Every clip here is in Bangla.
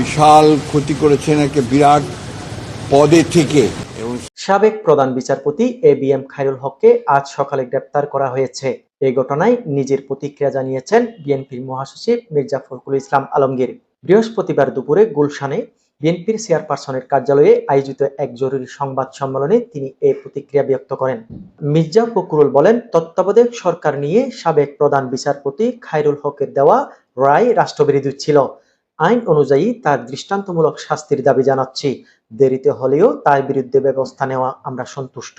বিশাল ক্ষতি করেছেন একটা বিরাট পদে থেকে। সাবেক প্রধান বিচারপতি এ বি এম খায়রুল হককে আজ সকালে গ্রেপ্তার করা হয়েছে। এই ঘটনায় নিজের প্রতিক্রিয়া জানিয়েছেন বিএনপির মহাসচিব মির্জা ফখরুল ইসলাম আলমগীর। বৃহস্পতিবার দুপুরে গুলশানে বিএনপির চেয়ারপারসনের কার্যালয়ে আয়োজিত এক জরুরি সংবাদ সম্মেলনে তিনি এই প্রতিক্রিয়া ব্যক্ত করেন। মির্জা ফখরুল বলেন, তত্ত্বাবধায়ক সরকার নিয়ে সাবেক প্রধান বিচারপতি খায়রুল হকের দেওয়া রায় রাষ্ট্রবিরোধী ছিল। আইন অনুযায়ী তার দৃষ্টান্তমূলক শাস্তির দাবি জানাচ্ছি। দেরিতে হলেও তার বিরুদ্ধে ব্যবস্থা নেওয়া আমরা সন্তুষ্ট।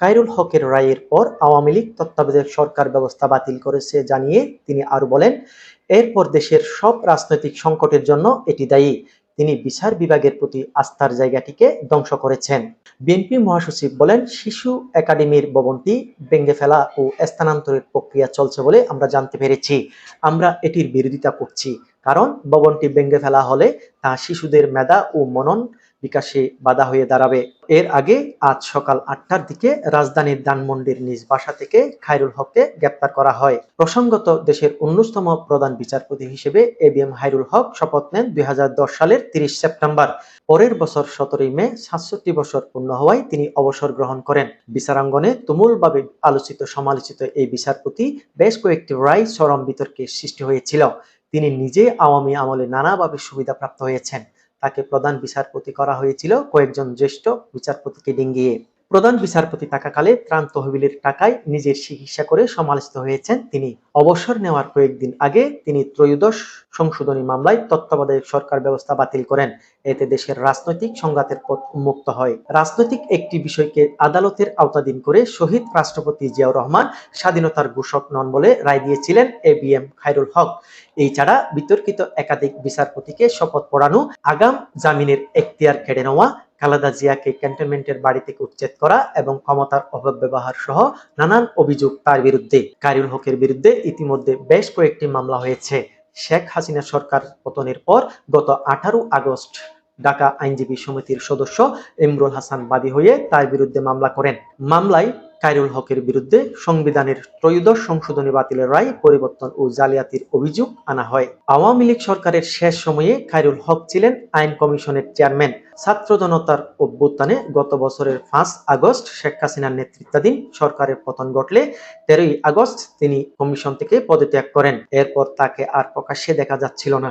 কাইরুল হকের রায়ের পর আওয়ামী লীগ তত্ত্বাবধায়ক সরকার ব্যবস্থা বাতিল করেছে জানিয়ে তিনি আরও বলেন, এরপর দেশের সব রাজনৈতিক সংকটের জন্য এটি দায়ী। তিনি বিচার বিভাগের প্রতি আস্থার জায়গাটিকে ধ্বংস করেছেন। বিএনপি মহাসচিব বলেন, শিশু একাডেমির ভবনটি ভেঙে ফেলা ও স্থানান্তরের প্রক্রিয়া চলছে বলে আমরা জানতে পেরেছি। আমরা এটির বিরোধিতা করছি। কারণ ভবনটি ভেঙে ফেলা হলে তা শিশুদের মেধা ও মনন বিকাশে বাধা হয়ে দাঁড়াবে। এর আগে আজ সকাল আটটার দিকে রাজধানীর ধানমন্ডির নিজ বাসা থেকে খায়রুল হককে গ্রেপ্তার করা হয়। প্রসঙ্গত, দেশের উনিশতম প্রধান বিচারপতি হিসেবে A B M Khairul Haque শপথ নেন দুই হাজার দশ সালের তিরিশ সেপ্টেম্বর। পরের বছর সতেরোই মে সাতষট্টি বছর পূর্ণ হওয়ায় তিনি অবসর গ্রহণ করেন। বিচারাঙ্গনে তুমুলভাবে আলোচিত সমালোচিত এই বিচারপতি বেশ কয়েকটি রায় চরম বিতর্কের সৃষ্টি হয়েছিল। তিনি নিজে আওয়ামী আমলে নানাভাবে সুবিধাপ্রাপ্ত হয়েছেন। তাকে প্রধান বিচারপতি করা হয়েছিল কয়েকজন জ্যেষ্ঠ বিচারপতিকে ডিঙ্গিয়ে। প্রধান বিচারপতি থাকাকালে ত্রাণ তহবিলের টাকায় নিজের চিকিৎসা করে সমালোচিত হয়েছেন তিনি। অবসর নেওয়ার কয়েকদিন আগে তিনি ত্রয়োদশ সংশোধনী মামলায় তত্ত্বাবধায়ক সরকার ব্যবস্থা বাতিল করেন। এতে দেশের রাজনৈতিক সংঘাতের পথ উন্মুক্ত হয়। রাজনৈতিক একটি বিষয়কে আদালতের আওতাধীন করে শহীদ রাষ্ট্রপতি জিয়াউর রহমান স্বাধীনতার ঘোষক নন বলে রায় দিয়েছিলেন A B M Khairul Haque. এই ছাড়া বিতর্কিত একাধিক বিচারপতিকে শপথ পড়ানো, আগাম জামিনের এখতিয়ার কেড়ে নেওয়া খালেদা জিয়াকে ক্যান্টনমেন্টের বাড়ি থেকে উচ্ছেদ করা এবং ক্ষমতার অপব্যবহার সহ নানান অভিযোগ তার বিরুদ্ধে। কারিউল হকের বিরুদ্ধে ইতিমধ্যে বেশ কয়েকটি মামলা হয়েছে। শেখ হাসিনা সরকার পতনের পর গত আঠারো আগস্ট ঢাকা আইনজীবী সমিতির সদস্য ইমরুল হাসান বাদী হয়ে তার বিরুদ্ধে মামলা করেন। মামলায় কাইরুল হকের বিরুদ্ধে সংবিধানের ত্রয়োদশ সংশোধনী বাতিলের রায় পরিবর্তন ও জালিয়াতির অভিযোগ আনা হয়। আওয়ামী লীগ সরকারের শেষ সময়ে খায়রুল হক ছিলেন আইন কমিশনের চেয়ারম্যান। ছাত্র জনতার অভ্যুত্থানে গত বছরের পাঁচ আগস্ট শেখ হাসিনার নেতৃত্বাধীন সরকারের পতন ঘটলে তেরোই আগস্ট তিনি কমিশন থেকে পদত্যাগ করেন। এরপর তাকে আর প্রকাশ্যে দেখা যাচ্ছিল না।